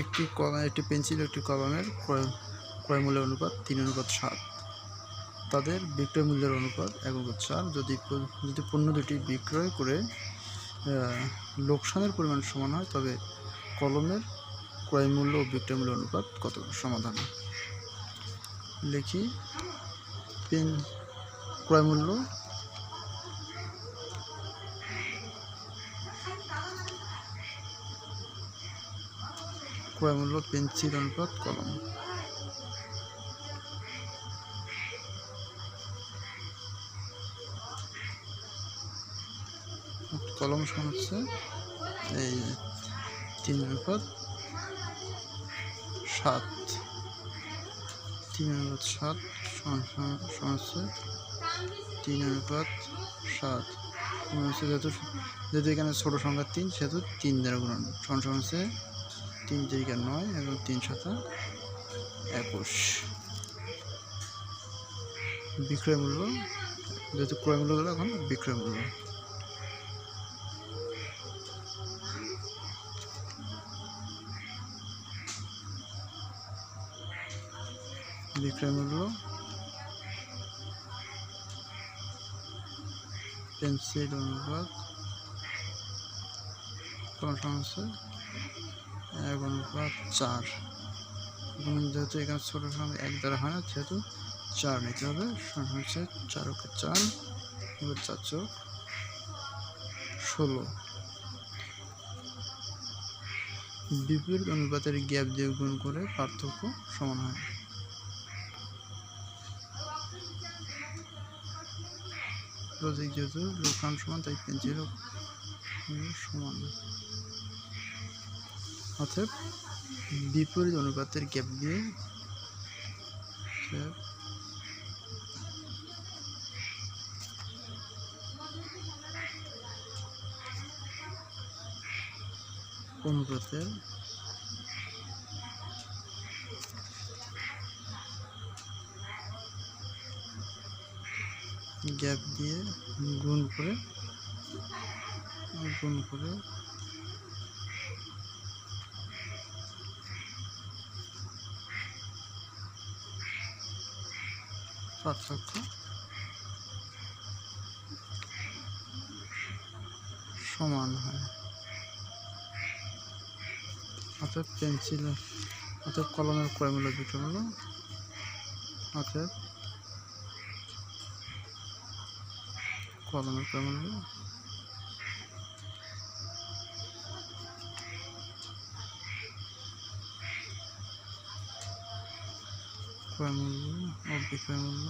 একটি কলম, একটি পেন্সিল, একটি কলমের ক্রয় ক্রয় মূল্যের অনুপাত তিন, অনুপাত সাত। তাদের বিক্রয় মূল্যের অনুপাত এক, অনুপাত চার। যদি যদি পণ্য দুটি বিক্রয় করে লোকসানের পরিমাণ সমান হয়, তবে কলমের ক্রয় মূল্য ও বিক্রয় মূল্য অনুপাত কত সমাধান? লিখি। পেন, ক্রয় মূল্য ক্রয় মূল্য পেন্সিল অনুপাত কলম কলম সমান হচ্ছে এই তিন অনুপাত সাত। তিন অনুপাত সাত সমান হচ্ছে তিন অনুপাত সাত। হচ্ছে যেহেতু যেহেতু এখানে ছোটো সংখ্যা তিন, সেহেতু তিন দ্বারা গুণন। সমান সমান হচ্ছে তিন তিরিকা নয়, এবং তিন সাতা একুশ। বিক্রয় মূল্য, যেহেতু ক্রয় মূল্য হলো এখন, বিক্রয় মূল্য। বিক্রয় মূল্য, পেন্সিল অনুপাত, কোন সমস্যা? এক অনুপাত চার। যেহেতু এখানে ছোটো সংখ্যা এক দ্বারা হয় না সেহেতু চার নিতে হবে। সমান হচ্ছে চার ওকে চার চোখ, ষোলো। বিপরীত অনুপাতের গ্যাপ দিয়ে গুণ করে পার্থক্য সমান হয়। যেহেতু লোকান সমান তাই পেন্সিল সমান। অতএব বিপরীত অনুপাতের গ্যাপ দিয়ে গ্যাপ অনুপাতের গ্যাপ দিয়ে গুণ করে গুণ করে পার্থক্য সমান হয়। অর্থাৎ পেন্সিল অর্থাৎ কলমের ক্রয় দুটো মূল্য অর্থাৎ কলমের ক্রয় ক্রয় মূল্য ও বিক্রয় মূল্য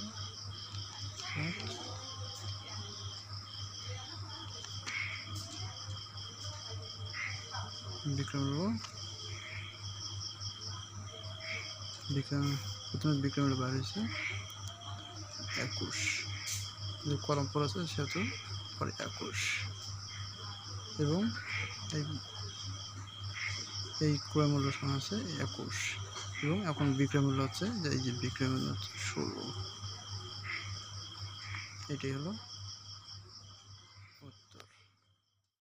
বিক্রয় মূল্য প্রথমে বিক্রয় মূল্য বার হয়েছে একুশ যে কলম পড়েছে সেহেতু পরে একুশ এবং এই এই ক্রয় মূল্য সমান আছে একুশ এবং এখন বিক্রয় মূল্য হচ্ছে যে এই যে বিক্রয় হচ্ছে ষোলো। এটাই হলো